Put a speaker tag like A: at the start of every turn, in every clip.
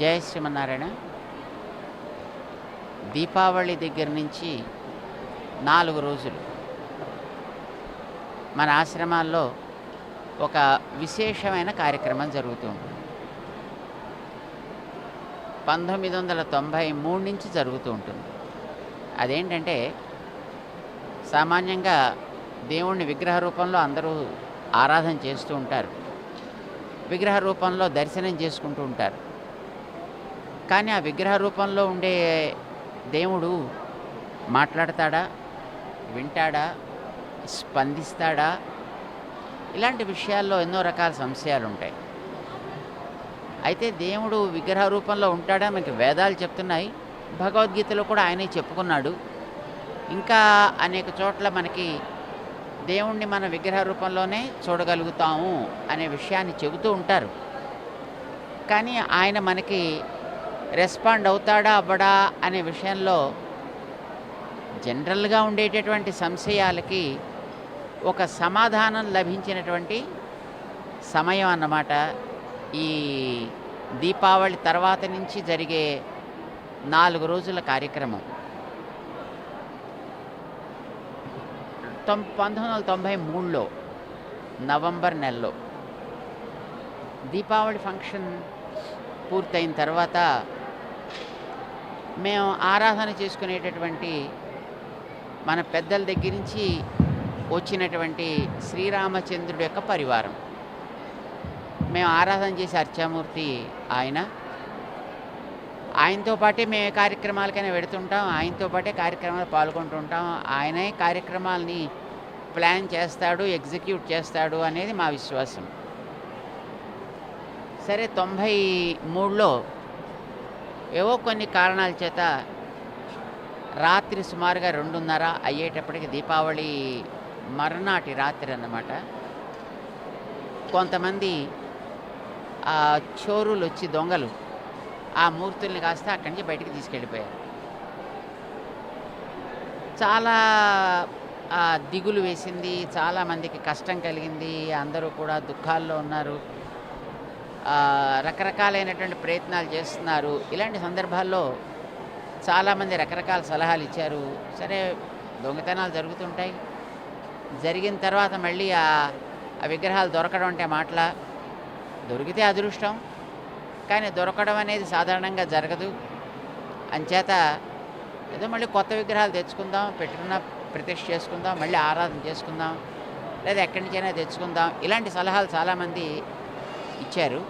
A: జయ శ్రీమన్నారాయణ. దీపావళి దగ్గర నుంచి నాలుగు రోజులు. మన ఆశ్రమాల్లో ఒక విశేషమైన కార్యక్రమం జరుగుతూ ఉంటుంది పంతొమ్మిది వందల తొంభై మూడు నుంచి జరుగుతూ ఉంటుంది. అదేంటంటే సామాన్యంగా దేవుణ్ణి విగ్రహ రూపంలో అందరూ ఆరాధన చేస్తూ ఉంటారు. విగ్రహ రూపంలో దర్శనం చేసుకుంటూ ఉంటారు. కానీ ఆ విగ్రహ రూపంలో ఉండే దేవుడు మాట్లాడతాడా? వింటాడా? స్పందిస్తాడా? ఇలాంటి విషయాల్లో ఎన్నో రకాల సంశయాలు ఉంటాయి. అయితే దేవుడు విగ్రహ రూపంలో ఉంటాడా? మనకి వేదాలు చెప్తున్నాయి. భగవద్గీతలో కూడా ఆయనే చెప్పుకున్నాడు. ఇంకా అనేక చోట్ల మనకి దేవుణ్ణి మన విగ్రహ రూపంలోనే చూడగలుగుతాము అనే విషయాన్ని చెబుతూ ఉంటారు. కానీ ఆయన మనకి రెస్పాండ్ అవుతాడా అవ్వడా అనే విషయంలో జనరల్గా ఉండేటటువంటి సంశయాలకి ఒక సమాధానం లభించినటువంటి సమయం అన్నమాట. ఈ దీపావళి తర్వాత నుంచి జరిగే నాలుగు రోజుల కార్యక్రమం. తొం పంతొమ్మిది వందల తొంభై మూడులో నవంబర్ నెలలో దీపావళి ఫంక్షన్ పూర్తయిన తర్వాత మేము ఆరాధన చేసుకునేటటువంటి మన పెద్దల దగ్గర నుంచి వచ్చినటువంటి శ్రీరామచంద్రుడి యొక్క పరివారం. మేము ఆరాధన చేసే అర్చామూర్తి ఆయన. ఆయనతో పాటే మేము కార్యక్రమాలకైనా పెడుతుంటాం ఆయనతో పాటే కార్యక్రమాలు పాల్గొంటుంటాం. ఆయనే కార్యక్రమాలని ప్లాన్ చేస్తాడు ఎగ్జిక్యూట్ చేస్తాడు అనేది మా విశ్వాసం. సరే తొంభై మూడులో ఏవో కొన్ని కారణాల చేత రాత్రి సుమారుగా రెండున్నర అయ్యేటప్పటికి దీపావళి మరునాటి రాత్రి అన్నమాట. కొంతమంది ఆ చోరులు వచ్చి దొంగలు ఆ మూర్తుల్ని కాస్త అక్కడి నుంచి బయటికి తీసుకెళ్ళిపోయారు. చాలా దిగులు వేసింది చాలామందికి కష్టం కలిగింది అందరూ కూడా దుఃఖాల్లో ఉన్నారు. రకరకాలైనటువంటి ప్రయత్నాలు చేస్తున్నారు. ఇలాంటి సందర్భాల్లో చాలామంది రకరకాల సలహాలు ఇచ్చారు. సరే దొంగతనాలు జరుగుతుంటాయి. జరిగిన తర్వాత మళ్ళీ ఆ విగ్రహాలు దొరకడం అంటే మాటల దొరికితే అదృష్టం. కానీ దొరకడం అనేది సాధారణంగా జరగదు. అంచేత ఏదో మళ్ళీ కొత్త విగ్రహాలు తెచ్చుకుందాం పెట్టుకున్న ప్రతిష్ఠ చేసుకుందాం మళ్ళీ ఆరాధన చేసుకుందాం లేదా ఎక్కడి నుంచైనా తెచ్చుకుందాం. ఇలాంటి సలహాలు చాలామంది ఇచ్చారు.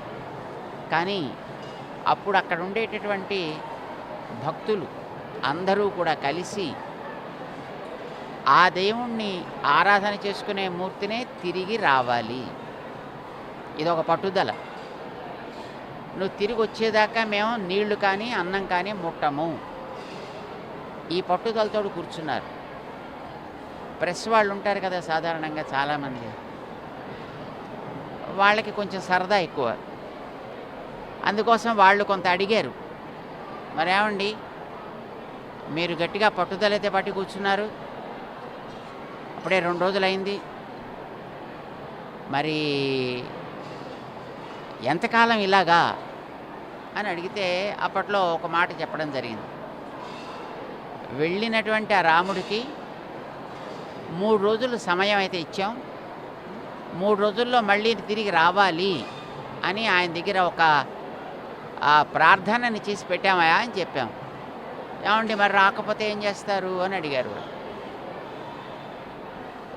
A: కానీ అప్పుడు అక్కడ ఉండేటటువంటి భక్తులు అందరూ కూడా కలిసి ఆ దేవుణ్ణి ఆరాధన చేసుకునే మూర్తినే తిరిగి రావాలి. ఇది ఒక పట్టుదల. నువ్వు తిరిగి వచ్చేదాకా మేము నీళ్ళు కానీ అన్నం కానీ ముట్టము. ఈ పట్టుదలతో కూర్చున్నారు. ప్రెస్ వాళ్ళు ఉంటారు కదా సాధారణంగా చాలామంది. వాళ్ళకి కొంచెం సరదా ఎక్కువ. అందుకోసం వాళ్ళు కొంత అడిగారు. మరేమండి? మీరు గట్టిగా పట్టుదలైతే పట్టి కూర్చున్నారు. అప్పుడే రెండు రోజులైంది. మరి ఎంతకాలం ఇలాగా? అని అడిగితే అప్పట్లో ఒక మాట చెప్పడం జరిగింది. వెళ్ళినటువంటి ఆ రాముడికి మూడు రోజులు సమయం అయితే ఇచ్చాం. మూడు రోజుల్లో మళ్ళీ తిరిగి రావాలి అని ఆయన దగ్గర ఒక ప్రార్థనని చేసి పెట్టామయా అని చెప్పాం. ఏమండి మరి రాకపోతే ఏం చేస్తారు అని అడిగారు.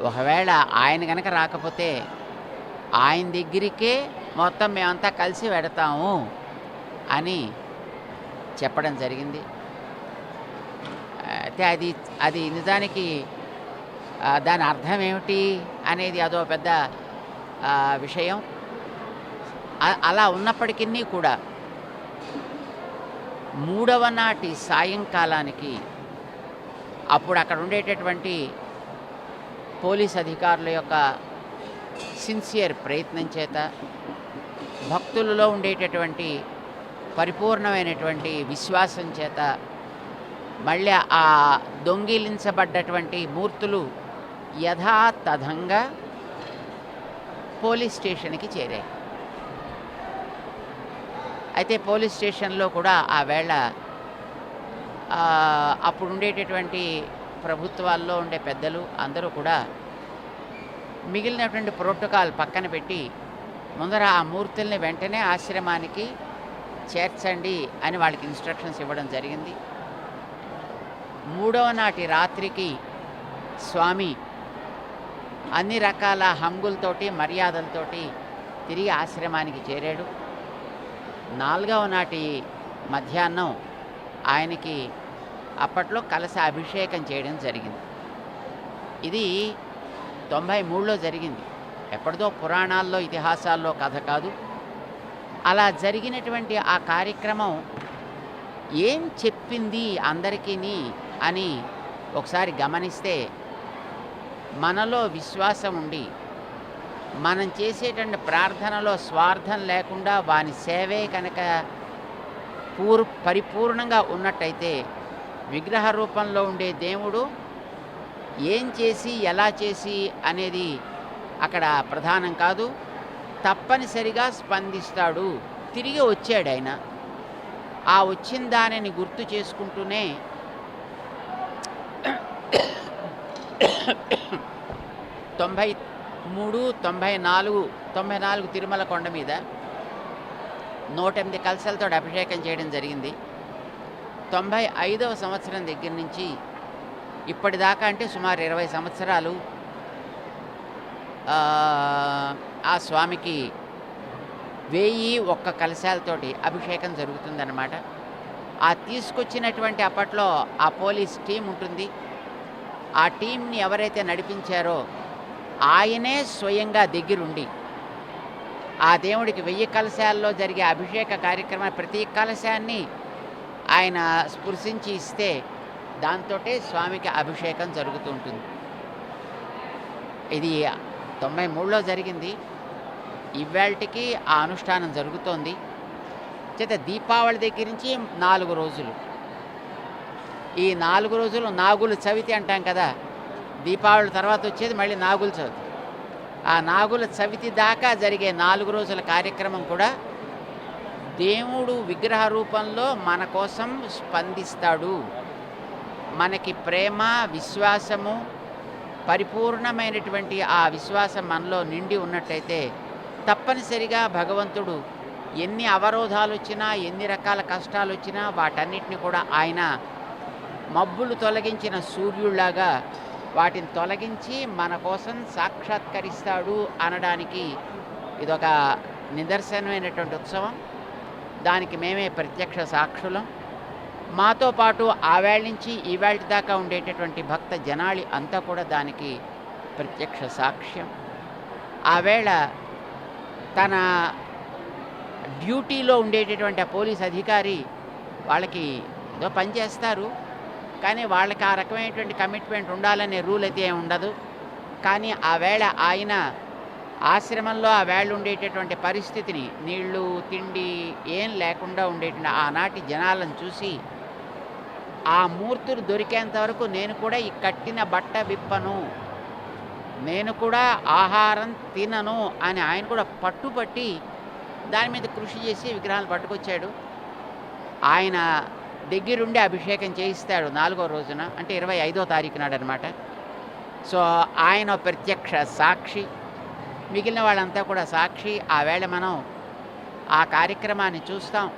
A: ఒకవేళ ఆయన కనుక రాకపోతే ఆయన దగ్గరికే మొత్తం మేమంతా కలిసి పెడతాము అని చెప్పడం జరిగింది. అయితే అది అది నిజానికి దాని అర్థం ఏమిటి అనేది అదో పెద్ద విషయం. అలా ఉన్నప్పటికీ కూడా మూడవ నాటి సాయంకాలానికి అప్పుడు అక్కడ ఉండేటటువంటి పోలీస్ అధికారుల యొక్క సిన్సియర్ ప్రయత్నం చేత భక్తులలో ఉండేటటువంటి పరిపూర్ణమైనటువంటి విశ్వాసం చేత మళ్ళీ ఆ దొంగిలించబడ్డటువంటి మూర్తులు యథాతథంగా పోలీస్ స్టేషన్కి చేరాయి. అయితే పోలీస్ స్టేషన్లో కూడా ఆ వేళ అప్పుడు ఉండేటటువంటి ప్రభుత్వాల్లో ఉండే పెద్దలు అందరూ కూడా మిగిలినటువంటి ప్రోటోకాల్ పక్కన పెట్టి ముందర ఆ మూర్తుల్ని వెంటనే ఆశ్రమానికి చేర్చండి అని వాళ్ళకి ఇన్స్ట్రక్షన్స్ ఇవ్వడం జరిగింది. మూడవ నాటి రాత్రికి స్వామి అన్ని రకాల హంగులతోటి మర్యాదలతోటి తిరిగి ఆశ్రమానికి చేరాడు. నాలుగవ నాటి మధ్యాహ్నం ఆయనకి అప్పట్లో కలశ అభిషేకం చేయడం జరిగింది. ఇది తొంభై మూడులో జరిగింది. ఎప్పటిదో పురాణాల్లో ఇతిహాసాల్లో కథ కాదు. అలా జరిగినటువంటి ఆ కార్యక్రమం ఏం చెప్పింది అందరికీ అని ఒకసారి గమనిస్తే మనలో విశ్వాసం ఉండి మనం చేసేటువంటి ప్రార్థనలో స్వార్థం లేకుండా వాని సేవే కనుక పూర్ పరిపూర్ణంగా ఉన్నట్టయితే విగ్రహ రూపంలో ఉండే దేవుడు ఏం చేసి ఎలా చేసి అనేది అక్కడ ప్రధానం కాదు. తప్పనిసరిగా స్పందిస్తాడు. తిరిగి వచ్చాడు ఆయన. ఆ వచ్చిన దానిని గుర్తు చేసుకుంటూనే తొంభై మూడు తొంభై నాలుగు తొంభై నాలుగు తిరుమల కొండ మీద నూట ఎనిమిది కలశాలతో అభిషేకం చేయడం జరిగింది. తొంభై ఐదవ సంవత్సరం దగ్గర నుంచి ఇప్పటిదాకా అంటే సుమారు ఇరవై సంవత్సరాలు ఆ, స్వామికి వెయ్యి ఒక్క కలశాలతోటి అభిషేకం జరుగుతుందన్నమాట. ఆ తీసుకొచ్చినటువంటి అప్పట్లో ఆ పోలీస్ టీం ఉంటుంది. ఆ టీంని ఎవరైతే నడిపించారో ఆయనే స్వయంగా దగ్గరుండి ఆ దేవుడికి వెయ్యి కలశాల్లో జరిగే అభిషేక కార్యక్రమం ప్రతి కలశాన్ని ఆయన స్పృశించి ఇస్తే దాంతోటే స్వామికి అభిషేకం జరుగుతూ ఉంటుంది. ఇది తొంభై మూడులో జరిగింది. ఇవాళకి ఆ అనుష్ఠానం జరుగుతోంది. చేత దీపావళి దగ్గర నుంచి నాలుగు రోజులు. ఈ నాలుగు రోజులు నాగుల చవితి అంటాం కదా దీపావళి తర్వాత వచ్చేది మళ్ళీ నాగుల చవితి. ఆ నాగుల చవితి దాకా జరిగే నాలుగు రోజుల కార్యక్రమం కూడా దేవుడు విగ్రహ రూపంలో మన కోసం స్పందిస్తాడు. మనకి ప్రేమ విశ్వాసము పరిపూర్ణమైనటువంటి ఆ విశ్వాసం మనలో నిండి ఉన్నట్టయితే తప్పనిసరిగా భగవంతుడు ఎన్ని అవరోధాలు వచ్చినా ఎన్ని రకాల కష్టాలు వచ్చినా వాటన్నిటిని కూడా ఆయన మబ్బులు తొలగించిన సూర్యుడిలాగా వాటిని తొలగించి మన కోసం సాక్షాత్కరిస్తాడు అనడానికి ఇదొక నిదర్శనమైనటువంటి ఉత్సవం. దానికి మేమే ప్రత్యక్ష సాక్షులం. మాతో పాటు ఆవేళ నుంచి ఈవేళ దాకా ఉండేటటువంటి భక్త జనాళి అంతా కూడా దానికి ప్రత్యక్ష సాక్ష్యం. ఆవేళ తన డ్యూటీలో ఉండేటటువంటి ఆ పోలీస్ అధికారి వాళ్ళకి ఏదో పని చేస్తారు. కానీ వాళ్ళకి ఆ రకమైనటువంటి కమిట్మెంట్ ఉండాలనే రూల్ అయితే ఏమి ఉండదు. కానీ ఆ వేళ ఆయన ఆశ్రమంలో ఆ వేళ ఉండేటటువంటి పరిస్థితిని నీళ్ళు తిండి ఏం లేకుండా ఉండేటువంటి ఆనాటి జనాలను చూసి ఆ మూర్తులు దొరికేంత వరకు నేను కూడా ఈ కట్టిన బట్ట విప్పను నేను కూడా ఆహారం తినను అని ఆయన కూడా పట్టుపట్టి దాని మీద కృషి చేసి విగ్రహాలు పట్టుకొచ్చాడు. ఆయన దగ్గరుండి అభిషేకం చేయిస్తాడు నాలుగో రోజున అంటే ఇరవై ఐదో తారీఖు నాడు అనమాట సో ఆయన ప్రత్యక్ష సాక్షి. మిగిలిన వాళ్ళంతా కూడా సాక్షి. ఆ వేళ మనం ఆ కార్యక్రమాన్ని చూస్తాం.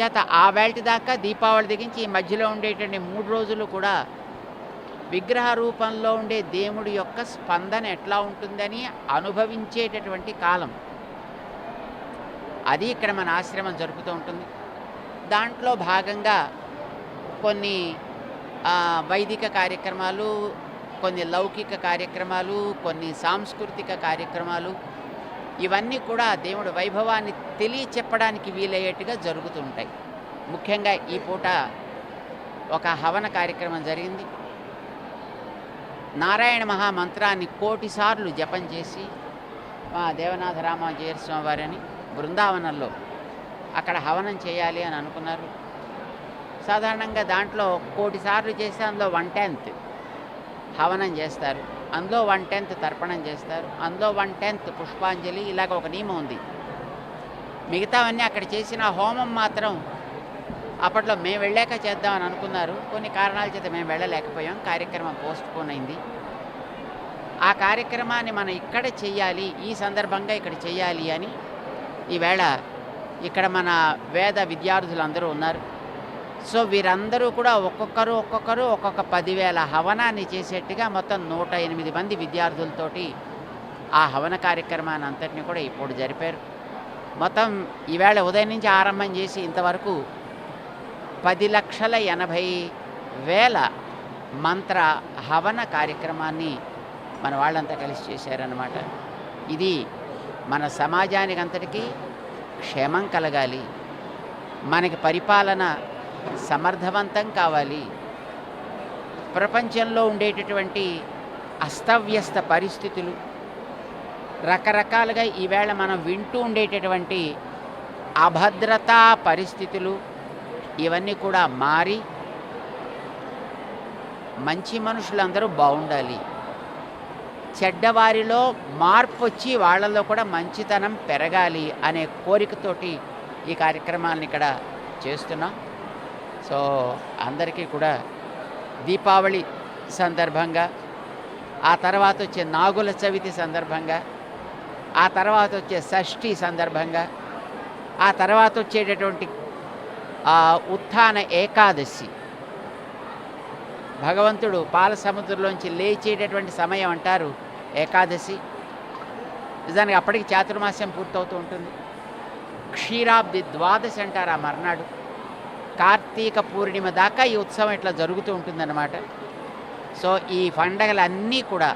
A: చేత ఆ వేళటి దాకా దీపావళి దిగించి ఈ మధ్యలో ఉండేటువంటి మూడు రోజులు కూడా విగ్రహ రూపంలో ఉండే దేవుడి యొక్క స్పందన ఎట్లా ఉంటుందని అనుభవించేటటువంటి కాలం. అది ఇక్కడ మన ఆశ్రమం జరుపుతూ ఉంటుంది. దాంట్లో భాగంగా కొన్ని వైదిక కార్యక్రమాలు కొన్ని లౌకిక కార్యక్రమాలు కొన్ని సాంస్కృతిక కార్యక్రమాలు ఇవన్నీ కూడా దేవుడి వైభవాన్ని తెలియచెప్పడానికి వీలయ్యేట్టుగా జరుగుతుంటాయి. ముఖ్యంగా ఈ పూట ఒక హవన కార్యక్రమం జరిగింది. నారాయణ మహామంత్రాన్ని కోటిసార్లు జపం చేసి మా దేవనాథ రామాజీర వారిని బృందావనంలో అక్కడ హవనం చేయాలి అని అనుకున్నారు. సాధారణంగా దాంట్లో కోటి సార్లు చేస్తే అందులో వన్ టెన్త్ హవనం చేస్తారు. అందులో వన్ టెన్త్ తర్పణం చేస్తారు. అందులో వన్ టెన్త్ పుష్పాంజలి ఇలాగ ఒక నియమం ఉంది. మిగతావన్నీ అక్కడ చేసిన హోమం మాత్రం అప్పట్లో మేము వెళ్ళాక చేద్దామని అనుకున్నారు. కొన్ని కారణాల చేత మేము వెళ్ళలేకపోయాం. కార్యక్రమం పోస్ట్ పోన్ అయింది. ఆ కార్యక్రమాన్ని మనం ఇక్కడ చెయ్యాలి ఈ సందర్భంగా ఇక్కడ చెయ్యాలి అని ఈవేళ ఇక్కడ మన వేద విద్యార్థులందరూ ఉన్నారు. సో వీరందరూ కూడా ఒక్కొక్కరు ఒక్కొక్కరు ఒక్కొక్క పదివేల హవనాన్ని చేసేట్టుగా మొత్తం నూట ఎనిమిది మంది విద్యార్థులతోటి ఆ హవన కార్యక్రమాన్ని అంతటిని కూడా ఇప్పుడు జరిపారు. మొత్తం ఈవేళ ఉదయం నుంచి ఆరంభం చేసి ఇంతవరకు పది లక్షల ఎనభై వేల మంత్ర హవన కార్యక్రమాన్ని మన వాళ్ళంతా కలిసి చేశారనమాట ఇది మన సమాజానికి అంతటికీ క్షేమం కలగాలి. మనకి పరిపాలన సమర్థవంతం కావాలి. ప్రపంచంలో ఉండేటటువంటి అస్తవ్యస్త పరిస్థితులు రకరకాలుగా ఈవేళ మనం వింటూ ఉండేటటువంటి అభద్రతా పరిస్థితులు ఇవన్నీ కూడా మారి మంచి మనుషులందరూ బాగుండాలి. చెడ్డవారిలో మార్పు వచ్చి వాళ్ళలో కూడా మంచితనం పెరగాలి అనే కోరికతోటి ఈ కార్యక్రమాలను ఇక్కడ చేస్తున్నాం. సో అందరికీ కూడా దీపావళి సందర్భంగా ఆ తర్వాత వచ్చే నాగుల చవితి సందర్భంగా ఆ తర్వాత వచ్చే షష్ఠి సందర్భంగా ఆ తర్వాత వచ్చేటటువంటి ఉత్థాన ఏకాదశి. భగవంతుడు పాల సముద్రంలోంచి లేచేటటువంటి సమయం అంటారు. ఏకాదశి. నిజానికి అప్పటికి చాతుర్మాస్యం పూర్తవుతూ ఉంటుంది. క్షీరాబ్ది ద్వాదశి అంటారు ఆ మర్నాడు. కార్తీక పూర్ణిమ దాకా ఈ ఉత్సవం ఇట్లా జరుగుతూ ఉంటుందన్నమాట. సో ఈ పండగలన్నీ కూడా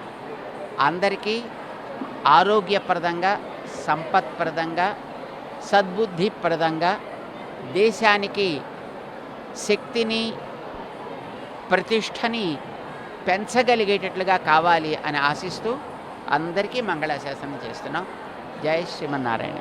A: అందరికీ ఆరోగ్యప్రదంగా సంపత్ప్రదంగా సద్బుద్ధిప్రదంగా దేశానికి శక్తిని ప్రతిష్టని పెంచగలిగేటట్లుగా కావాలి అని ఆశిస్తూ అందరికీ మంగళాశాసనం చేస్తున్నాం. జై శ్రీమన్నారాయణ.